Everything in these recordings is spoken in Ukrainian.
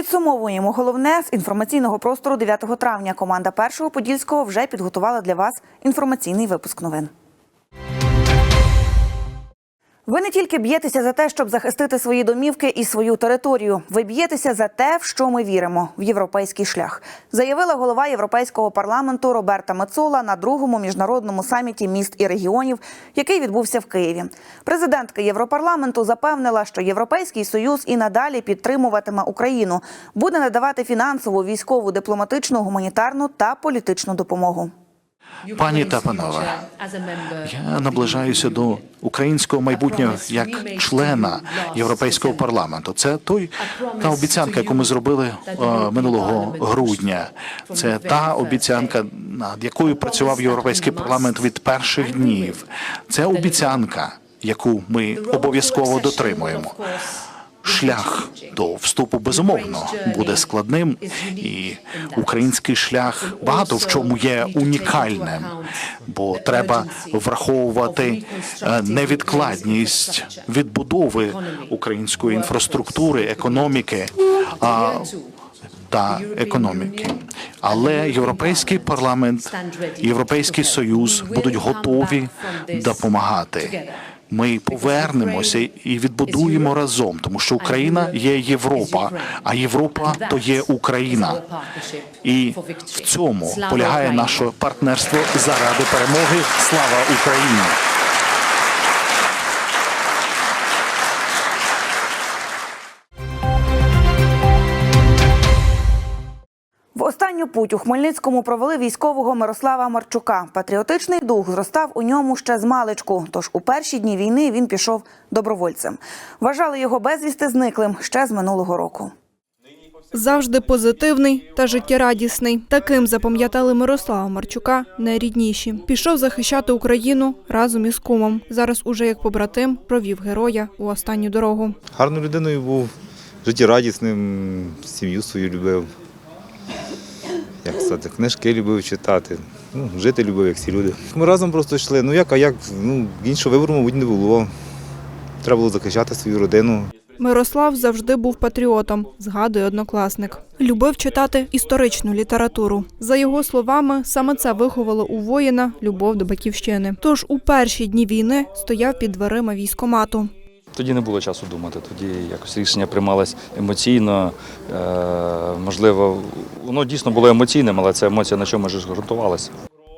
Підсумовуємо головне з інформаційного простору 9 травня. Команда першого подільського вже підготувала для вас інформаційний випуск новин. Ви не тільки б'єтеся за те, щоб захистити свої домівки і свою територію. Ви б'єтеся за те, в що ми віримо в європейський шлях, заявила голова Європейського парламенту Роберта Мецола на другому міжнародному саміті міст і регіонів, який відбувся в Києві. Президентка Європарламенту запевнила, що Європейський союз і надалі підтримуватиме Україну, буде надавати фінансову, військову, дипломатичну, гуманітарну та політичну допомогу. Пані та панове, я наближаюся до українського майбутнього як члена європейського парламенту. Це той та обіцянка, яку ми зробили е, минулого грудня. Це та обіцянка, над якою працював європейський парламент від перших днів. Це обіцянка, яку ми обов'язково дотримуємо. Шлях до вступу безумовно буде складним, і український шлях багато в чому є унікальним, бо треба враховувати е, невідкладність відбудови української інфраструктури, економіки. а, та економіки, але європейський парламент, європейський союз будуть готові допомагати. Ми повернемося і відбудуємо разом, тому що Україна є Європа, а Європа то є Україна. І в цьому полягає наше партнерство заради перемоги. Слава Україні! Останню путь у Хмельницькому провели військового Мирослава Марчука. Патріотичний дух зростав у ньому ще з маличку. Тож у перші дні війни він пішов добровольцем. Вважали його безвісти зниклим ще з минулого року. Завжди позитивний та життєрадісний. Таким запам'ятали Мирослава Марчука найрідніші. Пішов захищати Україну разом із кумом. Зараз уже як побратим провів героя у останню дорогу. Гарною людиною був, життєрадісним, сім'ю свою любив. Як сказати, книжки любив читати. Ну, жити любив, як всі люди. Ми разом просто йшли. Ну як, а як? Ну, іншого вибору, мабуть, не було. Треба було захищати свою родину. Мирослав завжди був патріотом, згадує однокласник. Любив читати історичну літературу. За його словами, саме це виховало у воїна любов до батьківщини. Тож у перші дні війни стояв під дверима військомату. Тоді не було часу думати, тоді якось рішення приймалось емоційно. Е, можливо, воно дійсно було емоційним, але ця емоція на чому ж ґрунтувалася.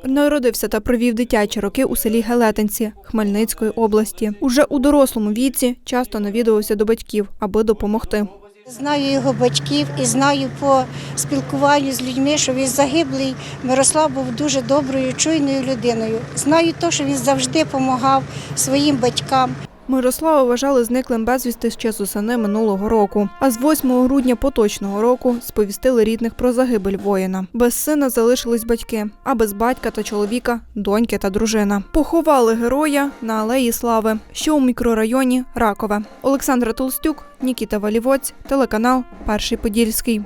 Народився та провів дитячі роки у селі Гелетинці Хмельницької області. Уже у дорослому віці часто навідувався до батьків, аби допомогти. Знаю його батьків і знаю по спілкуванню з людьми, що він загиблий. Мирослав був дуже доброю, чуйною людиною. Знаю те, що він завжди допомагав своїм батькам. Мирослава вважали зниклим безвісти ще з осени минулого року. А з 8 грудня поточного року сповістили рідних про загибель воїна. Без сина залишились батьки, а без батька та чоловіка доньки та дружина. Поховали героя на алеї Слави, що у мікрорайоні Ракове. Олександра Толстюк, Нікіта Валівоць, телеканал Перший Подільський.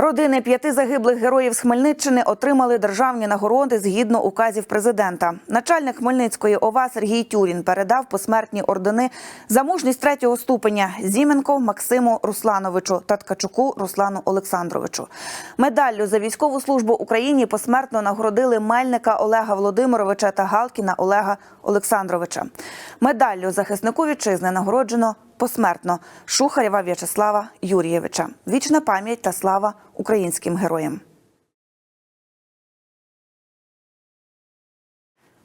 Родини п'яти загиблих героїв з Хмельниччини отримали державні нагороди згідно указів президента. Начальник Хмельницької ОВА Сергій Тюрін передав посмертні ордени за мужність третього ступеня Зіменко Максиму Руслановичу та Ткачуку Руслану Олександровичу. Медаллю за військову службу Україні посмертно нагородили Мельника Олега Володимировича та Галкіна Олега Олександровича. Медаллю захиснику вітчизни нагороджено посмертно Шухарєва В'ячеслава Юрійовича. Вічна пам'ять та слава українським героям.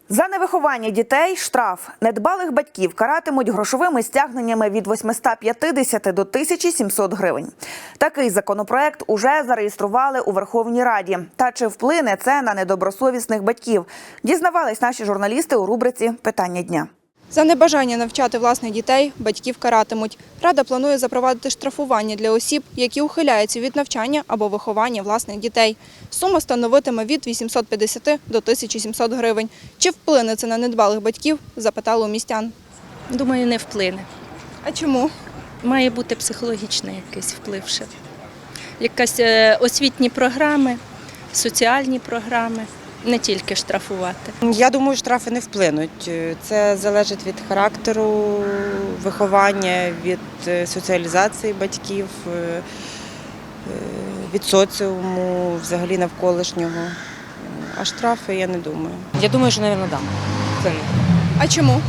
За невиховання дітей штраф недбалих батьків каратимуть грошовими стягненнями від 850 до 1700 гривень. Такий законопроект уже зареєстрували у Верховній Раді. Та чи вплине це на недобросовісних батьків? Дізнавались наші журналісти у рубриці Питання дня. За небажання навчати власних дітей батьків каратимуть. Рада планує запровадити штрафування для осіб, які ухиляються від навчання або виховання власних дітей. Сума становитиме від 850 до 1700 гривень. Чи вплине це на недбалих батьків? Запитали у містян. Думаю, не вплине. А чому? Має бути психологічний якийсь вплив ще. Якась е, освітні програми, соціальні програми. Не тільки штрафувати. Я думаю, штрафи не вплинуть. Це залежить від характеру виховання, від е, соціалізації батьків, е, е, від соціуму, взагалі навколишнього. А штрафи я не думаю. Я думаю, що, мабуть, дам. Це не. А чому?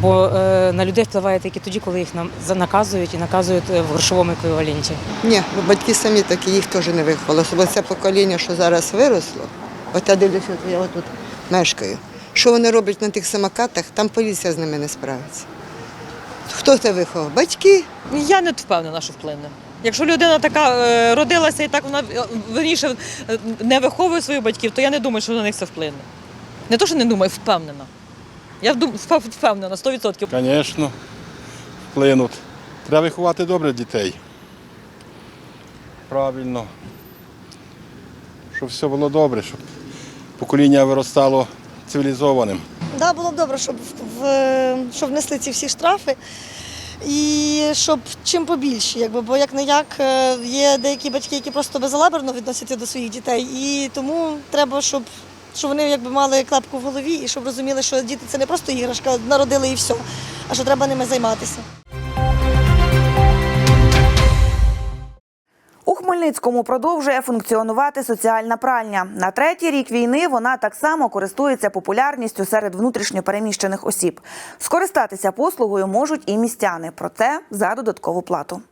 Бо е, на людей впливає тільки тоді, коли їх нам наказують і наказують е, в грошовому еквіваленті. Ні, бо батьки самі такі, їх теж не виховали. Особливо це покоління, що зараз виросло. От я дивлюся, от я отут мешкаю. Що вони роблять на тих самокатах, там поліція з ними не справиться. Хто це виховав? Батьки. Я не впевнена, що вплине. Якщо людина така е, родилася і так вона верніше не виховує своїх батьків, то я не думаю, що на них це вплине. Не то, що не думаю, впевнена. Я впевнена, 100%. Звісно, вплинуть. Треба виховати добре дітей. Правильно. Щоб все було добре, щоб покоління виростало цивілізованим. Да, було б добре, щоб, в, щоб внесли ці всі штрафи. І щоб чим побільше, якби, бо як не як є деякі батьки, які просто безалаберно відносяться до своїх дітей. І тому треба, щоб, щоб вони якби мали клепку в голові і щоб розуміли, що діти це не просто іграшка, народили і все, а що треба ними займатися. У Хмельницькому продовжує функціонувати соціальна пральня. На третій рік війни вона так само користується популярністю серед внутрішньопереміщених осіб. Скористатися послугою можуть і містяни, проте за додаткову плату.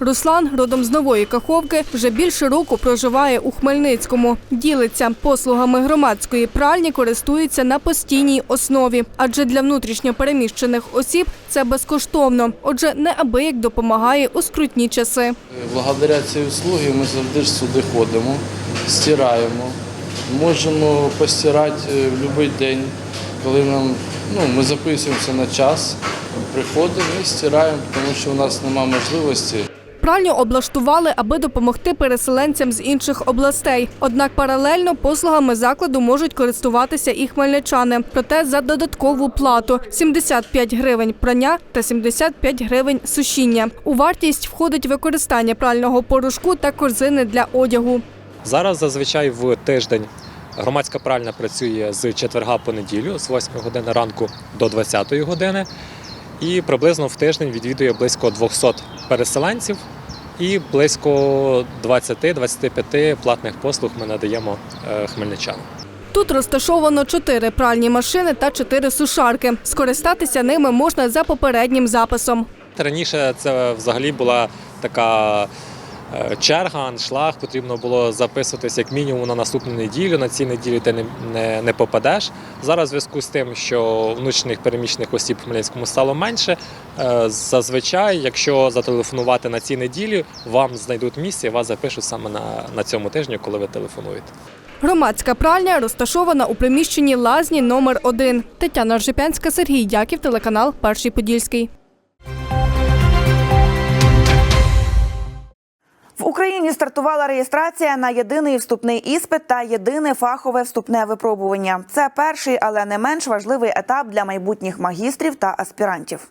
Руслан, родом з нової Каховки, вже більше року проживає у Хмельницькому. Ділиться послугами громадської пральні, користується на постійній основі, адже для внутрішньо переміщених осіб це безкоштовно. Отже, неабияк допомагає у скрутні часи. Благодаря цій услуги ми завжди сюди ходимо, стираємо. Можемо постирати в будь-який день, коли нам ну, ми записуємося на час, приходимо і стираємо, тому що у нас немає можливості. Пральню облаштували, аби допомогти переселенцям з інших областей. Однак паралельно послугами закладу можуть користуватися і хмельничани. Проте за додаткову плату 75 гривень прання та 75 гривень сушіння. У вартість входить використання прального порошку та корзини для одягу. Зараз зазвичай в тиждень громадська пральня працює з четверга по неділю, з 8 години ранку до 20 години. І приблизно в тиждень відвідує близько 200 переселенців і близько 20-25 платних послуг ми надаємо е, хмельничанам. Тут розташовано чотири пральні машини та чотири сушарки. Скористатися ними можна за попереднім записом. Раніше це взагалі була така черга, аншлаг. Потрібно було записуватись як мінімум на наступну неділю. На цій неділі ти не, не, не попадеш. Зараз, в зв'язку з тим, що внутрішніх переміщених осіб в Хмельницькому стало менше. е, Зазвичай, якщо зателефонувати на цій неділі, вам знайдуть місце вас запишуть саме на, на цьому тижні, коли ви телефонуєте. Громадська пральня розташована у приміщенні лазні номер 1 Тетяна Ржепянська, Сергій Дяків, телеканал Перший Подільський. В Україні стартувала реєстрація на єдиний вступний іспит та єдине фахове вступне випробування. Це перший, але не менш важливий етап для майбутніх магістрів та аспірантів.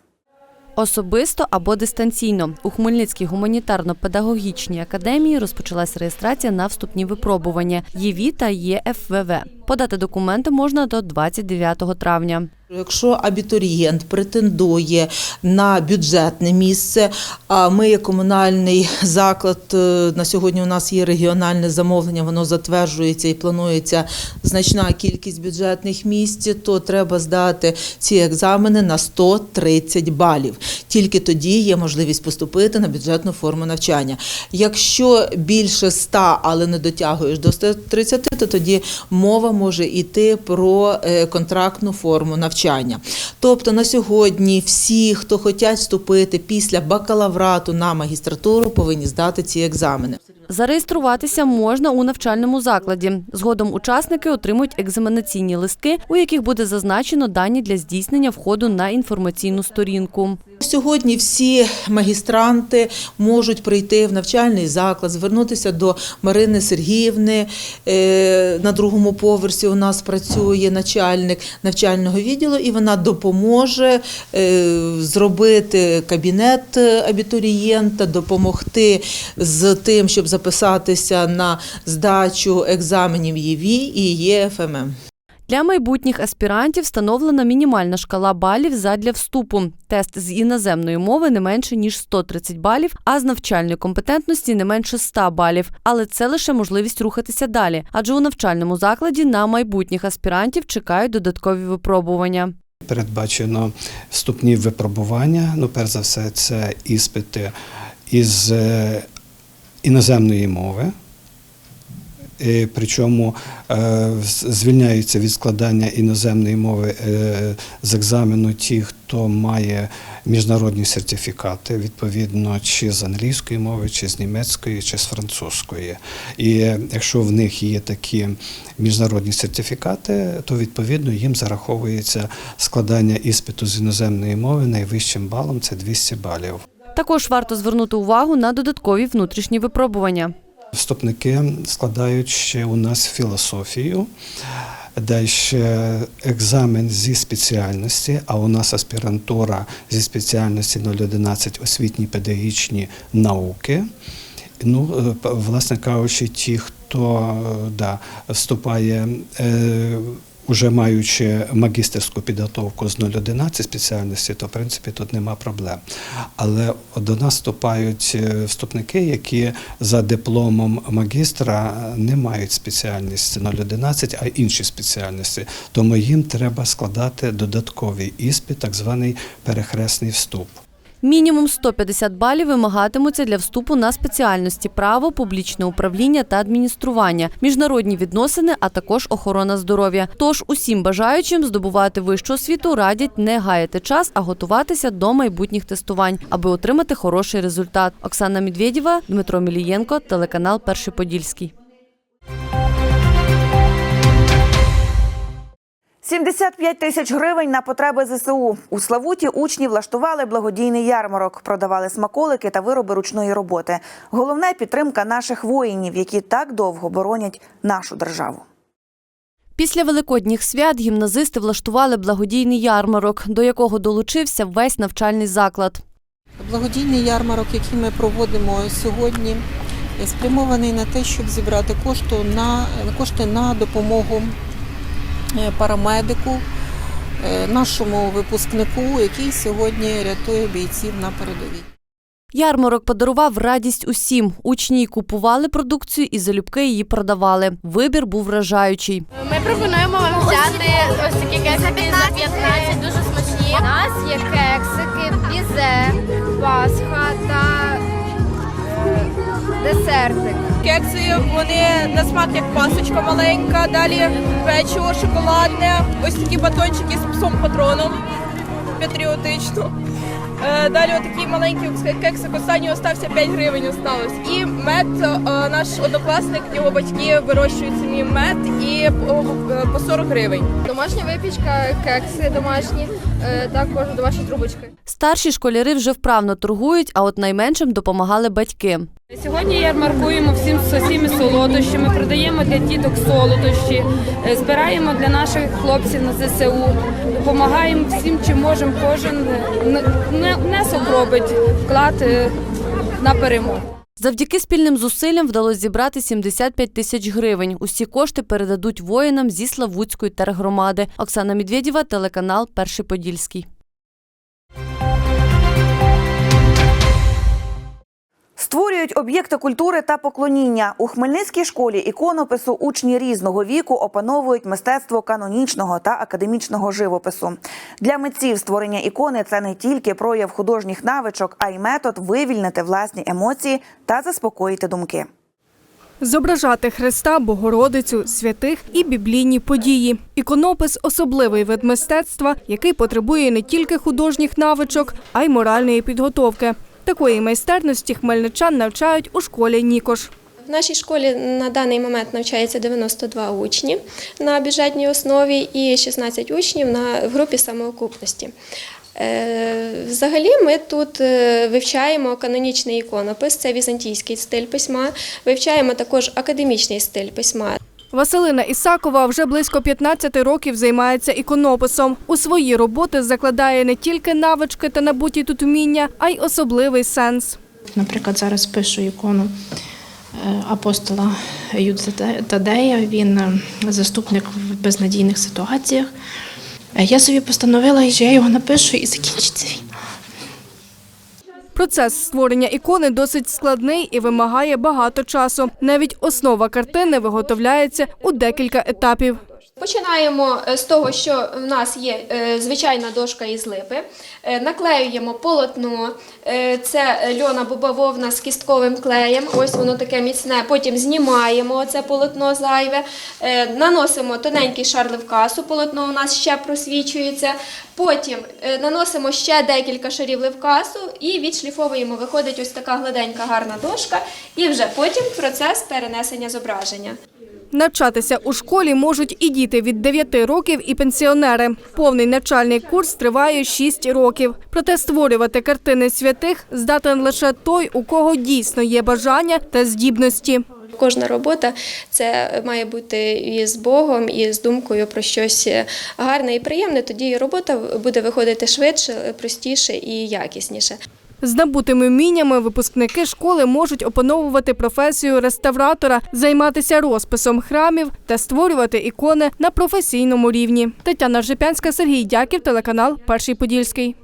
Особисто або дистанційно у Хмельницькій гуманітарно-педагогічній академії розпочалась реєстрація на вступні випробування ЄВІ та ЄФВВ. Подати документи можна до 29 травня. Якщо абітурієнт претендує на бюджетне місце, а ми є комунальний заклад, е, на сьогодні у нас є регіональне замовлення, воно затверджується і планується значна кількість бюджетних місць, то треба здати ці екзамени на 130 балів. Тільки тоді є можливість поступити на бюджетну форму навчання. Якщо більше 100, але не дотягуєш до 130, то тоді мова може йти про е, контрактну форму навчання. Тобто на сьогодні всі, хто хочуть вступити після бакалаврату на магістратуру, повинні здати ці екзамени. Зареєструватися можна у навчальному закладі. Згодом учасники отримують екзаменаційні листки, у яких буде зазначено дані для здійснення входу на інформаційну сторінку. Сьогодні всі магістранти можуть прийти в навчальний заклад, звернутися до Марини Сергіївни. Е, На другому поверсі у нас працює начальник навчального відділу, і вона допоможе е, зробити кабінет абітурієнта, допомогти з тим, щоб записатися на здачу екзаменів ЄВІ і ЄФММ. Для майбутніх аспірантів встановлена мінімальна шкала балів задля вступу. Тест з іноземної мови не менше ніж 130 балів, а з навчальної компетентності не менше 100 балів. Але це лише можливість рухатися далі, адже у навчальному закладі на майбутніх аспірантів чекають додаткові випробування. Передбачено вступні випробування. Ну, перш за все, це іспити із е, іноземної мови. Причому е, звільняються від складання іноземної мови е, з екзамену ті, хто має міжнародні сертифікати, відповідно, чи з англійської мови, чи з німецької, чи з французької. І якщо в них є такі міжнародні сертифікати, то відповідно їм зараховується складання іспиту з іноземної мови найвищим балом це 200 балів. Також варто звернути увагу на додаткові внутрішні випробування. Вступники складають ще у нас філософію, далі екзамен зі спеціальності, а у нас аспірантура зі спеціальності 011 освітні педагогічні науки. Ну, е, власне кажучи, ті, хто е, да, вступає, е, уже маючи магістерську підготовку з 011 спеціальності, то в принципі тут нема проблем. Але до нас вступають е, вступники, які за дипломом магістра не мають спеціальності 011, а інші спеціальності. Тому їм треба складати додатковий іспит, так званий перехресний вступ. Мінімум 150 балів вимагатимуться для вступу на спеціальності право, публічне управління та адміністрування, міжнародні відносини, а також охорона здоров'я. Тож усім бажаючим здобувати вищу освіту радять не гаяти час, а готуватися до майбутніх тестувань, аби отримати хороший результат. Оксана Медведєва, Дмитро Мілієнко, телеканал Перший Подільський. 75 тисяч гривень на потреби ЗСУ. У Славуті учні влаштували благодійний ярмарок, продавали смаколики та вироби ручної роботи. Головне підтримка наших воїнів, які так довго боронять нашу державу. Після великодніх свят гімназисти влаштували благодійний ярмарок, до якого долучився весь навчальний заклад. Благодійний ярмарок, який ми проводимо сьогодні, спрямований на те, щоб зібрати кошти на, кошти на допомогу парамедику, е, нашому випускнику, який сьогодні рятує бійців на передовій. Ярмарок подарував радість усім. Учні купували продукцію і залюбки її продавали. Вибір був вражаючий. Ми пропонуємо вам взяти ось такі кексики за 15, дуже смачні. У нас є кексики, бізе, пасха та е, десертик. Кекси вони на смак як пасочка маленька, далі печиво шоколадне, ось такі батончики з псом патроном патріотично. Е, Далі отакий маленький кексик, останній остався 5 гривень осталось. І мед, е, наш однокласник, його батьки вирощують самі мед і по- по 40 гривень. Домашня випічка, кекси домашні, е, також домашні трубочки. Старші школяри вже вправно торгують, а от найменшим допомагали батьки. Сьогодні ярмаркуємо всім з усіми солодощами, продаємо для діток солодощі, е, збираємо для наших хлопців на ЗСУ, допомагаємо всім, чим можемо. Кожен е, не- внесок робить вклад е, на перемогу. Завдяки спільним зусиллям вдалося зібрати 75 тисяч гривень. Усі кошти передадуть воїнам зі Славутської тергромади. Оксана Медведєва, телеканал Перший Подільський. Створюють об'єкти культури та поклоніння. У Хмельницькій школі іконопису учні різного віку опановують мистецтво канонічного та академічного живопису. Для митців створення ікони це не тільки прояв художніх навичок, а й метод вивільнити власні емоції та заспокоїти думки. Зображати Христа, Богородицю, святих і біблійні події. Іконопис особливий вид мистецтва, який потребує не тільки художніх навичок, а й моральної підготовки. Такої майстерності хмельничан навчають у школі Нікош. В нашій школі на даний момент навчається 92 учні на бюджетній основі і 16 учнів на групі самоокупності. Е, Взагалі, ми тут е, вивчаємо канонічний іконопис, це візантійський стиль письма. Вивчаємо також академічний стиль письма. Василина Ісакова вже близько 15 років займається іконописом. У свої роботи закладає не тільки навички та набуті тут вміння, а й особливий сенс. Наприклад, зараз пишу ікону е, апостола Юда Тадея. Він е, заступник в безнадійних ситуаціях. Е, Я собі постановила, що я його напишу і закінчиться. Процес створення ікони досить складний і вимагає багато часу. Навіть основа картини виготовляється у декілька етапів. Починаємо е, з того, що в нас є е, звичайна дошка із липи, Е, наклеюємо полотно, це льона бобововна з кістковим клеєм, ось воно таке міцне. Потім знімаємо це полотно зайве, наносимо тоненький шар ливкасу, полотно у нас ще просвічується. Потім наносимо ще декілька шарів ливкасу і відшліфовуємо. Виходить ось така гладенька гарна дошка, і вже потім процес перенесення зображення. Навчатися у школі можуть і діти від 9 років, і пенсіонери. Повний навчальний курс триває 6 років. Проте створювати картини святих здатен лише той, у кого дійсно є бажання та здібності. Кожна робота це має бути і з Богом, і з думкою про щось гарне і приємне. Тоді робота буде виходити швидше, простіше і якісніше. З набутими вміннями випускники школи можуть опановувати професію реставратора, займатися розписом храмів та створювати ікони на професійному рівні. Тетяна Жипянська, Сергій Дяків, телеканал Перший Подільський.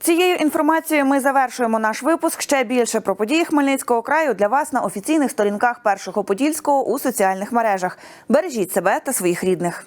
Цією інформацією ми завершуємо наш випуск. Ще більше про події Хмельницького краю для вас на офіційних сторінках Першого Подільського у соціальних мережах. Бережіть себе та своїх рідних.